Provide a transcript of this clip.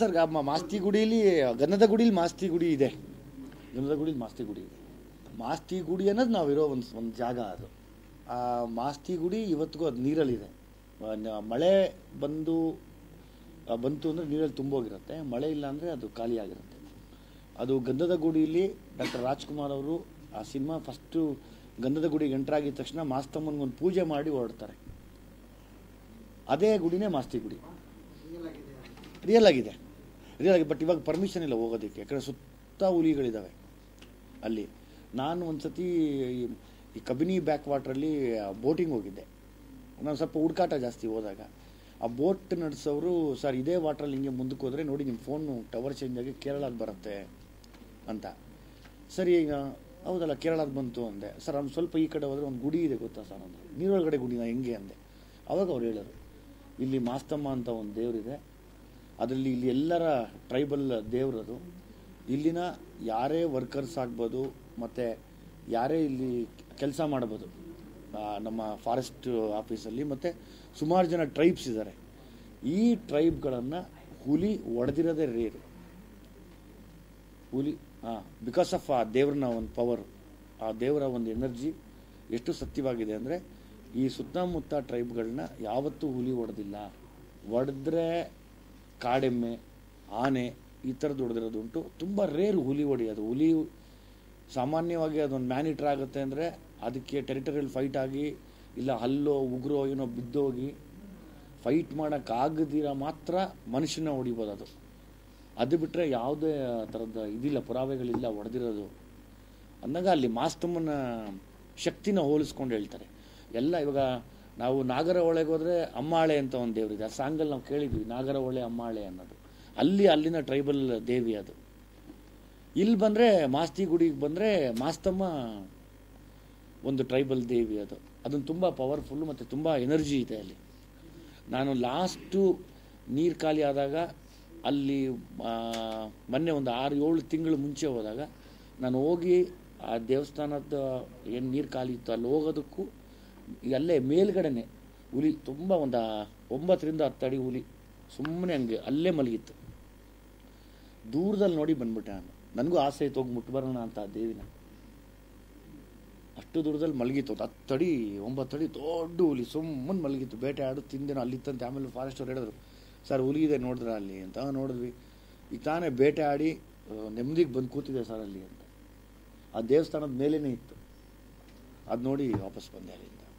Sir ಮಾಸ್ತಿ ಗುಡಿಲಿ ಗಂಧದ ಗುಡಿಲಿ ಮಾಸ್ತಿ ಗುಡಿ ಇದೆ. ಗಂಧದ ಗುಡಿಲಿ ಮಾಸ್ತಿ ಗುಡಿ ಇದೆ. ಮಾಸ್ತಿ ಗುಡಿ ಅನ್ನೋದು ನಾವಿರೋ ಒಂದು ಒಂದು ಜಾಗ ಅದು. ಆ ಮಾಸ್ತಿ ಗುಡಿ ಇವತ್ತಿಗೂ ಅದು ನೀರಲ್ಲಿದೆ. ಮಳೆ ಬಂದು ಬಂತು ಅಂದರೆ ನೀರಲ್ಲಿ ತುಂಬೋಗಿರುತ್ತೆ. ಮಳೆ ಇಲ್ಲ ಅಂದರೆ ಅದು ಖಾಲಿಯಾಗಿರುತ್ತೆ ಅದು ಗಂಧದ ಗುಡಿಯಲ್ಲಿ ಡಾಕ್ಟರ್ ರಾಜ್ಕುಮಾರ್ ಅವರು ಆ ಸಿನಿಮಾ ಫಸ್ಟು ಗಂಧದ ಗುಡಿಗೆ ಎಂಟ್ರಾಗಿದ ತಕ್ಷಣ ಮಾಸ್ತಮ್ಮನಿಗೊಂದು ಪೂಜೆ ಮಾಡಿ ಹೊರಡ್ತಾರೆ. ಅದೇ ಗುಡಿನೇ ಮಾಸ್ತಿ ಗುಡಿ. ರಿಯಲ್ ಆಗಿದೆ. ರಿಯಲ್ ಆಗಿದೆ ಬಟ್ ಇವಾಗ ಪರ್ಮಿಷನ್ ಇಲ್ಲ ಹೋಗೋದಕ್ಕೆ. ಯಾಕಂದರೆ ಸುತ್ತ ಹುಲಿಗಳಿದ್ದಾವೆ ಅಲ್ಲಿ. ನಾನು ಒಂದ್ಸತಿ ಈ- ಈ ಕಬಿನಿ ಬ್ಯಾಕ್ ವಾಟ್ರಲ್ಲಿ ಬೋಟಿಂಗ್ ಹೋಗಿದ್ದೆ. ನಾನು ಸ್ವಲ್ಪ ಹುಡುಕಾಟ ಜಾಸ್ತಿ ಹೋದಾಗ. ಆ ಬೋಟ್ ನಡೆಸೋರು ಸರ್, ಇದೇ ವಾಟ್ರಲ್ಲಿ ಹಿಂಗೆ ಮುಂದಕ್ಕೆ ಹೋದರೆ ನೋಡಿ ನಿಮ್ಮ ಫೋನು ಟವರ್ ಚೇಂಜ್ ಆಗಿ ಕೇರಳಕ್ಕೆ ಬರುತ್ತೆ ಅಂತ. ಸರಿ, ಈಗ, ಹೌದಲ್ಲ ಕೇರಳಕ್ಕೆ ಬಂತು ಅಂದೆ. ಸರ್, ಅವ್ನು ಸ್ವಲ್ಪ ಈ ಕಡೆ ಹೋದರೆ ಒಂದು ಗುಡಿ ಇದೆ ಗೊತ್ತಾ ಸರ್ ಅಂದರು ನೀರೊಳಗಡೆ ಗುಡಿನ ಹೆಂಗೆ ಅಂದೆ. ಅವಾಗ ಅವ್ರು ಹೇಳೋರು, ಇಲ್ಲಿ ಮಾಸ್ತಮ್ಮ ಅಂತ ಒಂದು ದೇವರಿದೆ ಅದರಲ್ಲಿ ಇಲ್ಲಿ ಎಲ್ಲರ ಟ್ರೈಬಲ್ ದೇವರದು ಇಲ್ಲಿನ ಯಾರೇ ವರ್ಕರ್ಸ್ ಆಗ್ಬೋದು, ಮತ್ತು ಯಾರೇ ಇಲ್ಲಿ ಕೆಲಸ ಮಾಡ್ಬೋದು ನಮ್ಮ ಫಾರೆಸ್ಟ್ ಆಫೀಸಲ್ಲಿ ಮತ್ತು ಸುಮಾರು ಜನ ಟ್ರೈಬ್ಸ್ ಇದ್ದಾರೆ ಈ ಟ್ರೈಬ್ಗಳನ್ನು ಹುಲಿ ಒಡೆದಿರೋದೇ ರೇರು ಹುಲಿ ಹಾಂ ಬಿಕಾಸ್ ಆಫ್ ಆ ದೇವ್ರನ್ನ ಒಂದು ಪವರ್ ಆ ದೇವರ ಒಂದು ಎನರ್ಜಿ ಎಷ್ಟು ಸತ್ಯವಾಗಿದೆ ಅಂದರೆ ಈ ಸುತ್ತಮುತ್ತ ಟ್ರೈಬ್ಗಳನ್ನ ಯಾವತ್ತೂ ಹುಲಿ ಹೊಡೆದಿಲ್ಲ ಹೊಡೆದ್ರೆ ಕಾಡೆಮ್ಮೆ, ಆನೆ ಈ ಥರದ್ದು ಹೊಡೆದಿರೋದುಂಟು ತುಂಬ ರೇರ್ ಹುಲಿ ಹೊಡೆಯೋದು ಹುಲಿ ಸಾಮಾನ್ಯವಾಗಿ ಅದೊಂದು ಮ್ಯಾನಿಟ್ರ್ ಆಗುತ್ತೆ ಅಂದರೆ ಅದಕ್ಕೆ ಟೆರಿಟರಿಯಲ್ ಫೈಟ್ ಆಗಿ, ಇಲ್ಲ ಹಲ್ಲೋ, ಉಗ್ರೋ, ಏನೋ ಬಿದ್ದೋಗಿ ಫೈಟ್ ಮಾಡೋಕ್ಕಾಗದಿರ ಮಾತ್ರ ಮನುಷ್ಯನ ಹೊಡಿಬೋದು ಅದು. ಅದು ಬಿಟ್ಟರೆ ಯಾವುದೇ ಥರದ ಇದಿಲ್ಲ, ಪುರಾವೆಗಳಿಲ್ಲ ಹೊಡೆದಿರೋದು. ಅಂದಾಗ ಅಲ್ಲಿ ಮಾಸ್ತಮ್ಮನ ಶಕ್ತಿನ ಹೋಲಿಸ್ಕೊಂಡು ಹೇಳ್ತಾರೆ. ಎಲ್ಲ ಇವಾಗ ನಾವು ನಾಗರ ಅಮ್ಮಾಳೆ ಅಂತ ಒಂದು ದೇವರಿದೆ ಆ ಸಾಂಗಲ್ಲಿ ನಾವು ಕೇಳಿದ್ವಿ ನಾಗರ ಹೊಳೆ ಅಮ್ಮಾಳೆ ಅನ್ನೋದು. ಅಲ್ಲಿ, ಅಲ್ಲಿನ ಟ್ರೈಬಲ್ ದೇವಿ ಅದು. ಇಲ್ಲಿ ಬಂದರೆ ಮಾಸ್ತಿ ಗುಡಿಗೆ ಬಂದರೆ ಮಾಸ್ತಮ್ಮ ಒಂದು ಟ್ರೈಬಲ್ ದೇವಿ ಅದು. ಅದನ್ನು ತುಂಬ ಪವರ್ಫುಲ್ಲು ಮತ್ತು ತುಂಬ ಎನರ್ಜಿ ಇದೆ ಅಲ್ಲಿ. ನಾನು ಲಾಸ್ಟು ನೀರು ಖಾಲಿ ಆದಾಗ ಅಲ್ಲಿ ಮೊನ್ನೆ ಒಂದು ಆರು, ಏಳು ತಿಂಗಳು ಮುಂಚೆ ಹೋದಾಗ ನಾನು ಹೋಗಿ ಆ ದೇವಸ್ಥಾನದ ಏನು ನೀರು ಖಾಲಿ ಇತ್ತು, ಅಲ್ಲಿ ಹೋಗೋದಕ್ಕೂ ಅಲ್ಲೇ ಮೇಲ್ಗಡೆನೆ ಹುಲಿ ತುಂಬ ಒಂದು ಒಂಬತ್ತರಿಂದ ಹತ್ತು ಅಡಿ ಹುಲಿ ಸುಮ್ಮನೆ ಹಂಗೆ ಅಲ್ಲೇ ಮಲಗಿತ್ತು. ದೂರದಲ್ಲಿ ನೋಡಿ ಬಂದ್ಬಿಟ್ಟೆ ನಾನು. ನನಗೂ ಆಸೆ ಇತ್ತು ಹೋಗಿ ಮುಟ್ಬರೋಣ ಅಂತ ದೇವಿನ. ಅಷ್ಟು ದೂರದಲ್ಲಿ ಮಲಗಿತ್ತು ಹತ್ತಡಿ ಒಂಬತ್ತಡಿ ದೊಡ್ಡ ಹುಲಿ ಸುಮ್ಮನೆ ಮಲಗಿತ್ತು. ಬೇಟೆ ಆಡು ಅಲ್ಲಿ ಅಲ್ಲಿತ್ತಂತೆ. ಆಮೇಲೆ ಫಾರೆಸ್ಟ್ ಅವ್ರು ಹೇಳಿದ್ರು ಸರ್ ಹುಲಿ ಇದೆ ನೋಡಿದ್ರ ಅಲ್ಲಿ? ಅಂತ. "ಹಾ, ನೋಡಿದ್ವಿ. ಈಗ ತಾನೇ ಬೇಟೆ ಆಡಿ ನೆಮ್ಮದಿಗೆ ಬಂದು ಕೂತಿದೆ ಸರ್ ಅಲ್ಲಿ ಅಂತ. ಆ ದೇವಸ್ಥಾನದ ಮೇಲೇ ಇತ್ತು. ಅದು ನೋಡಿ ವಾಪಸ್ ಬಂದೆ ಅಲ್ಲಿಂದ.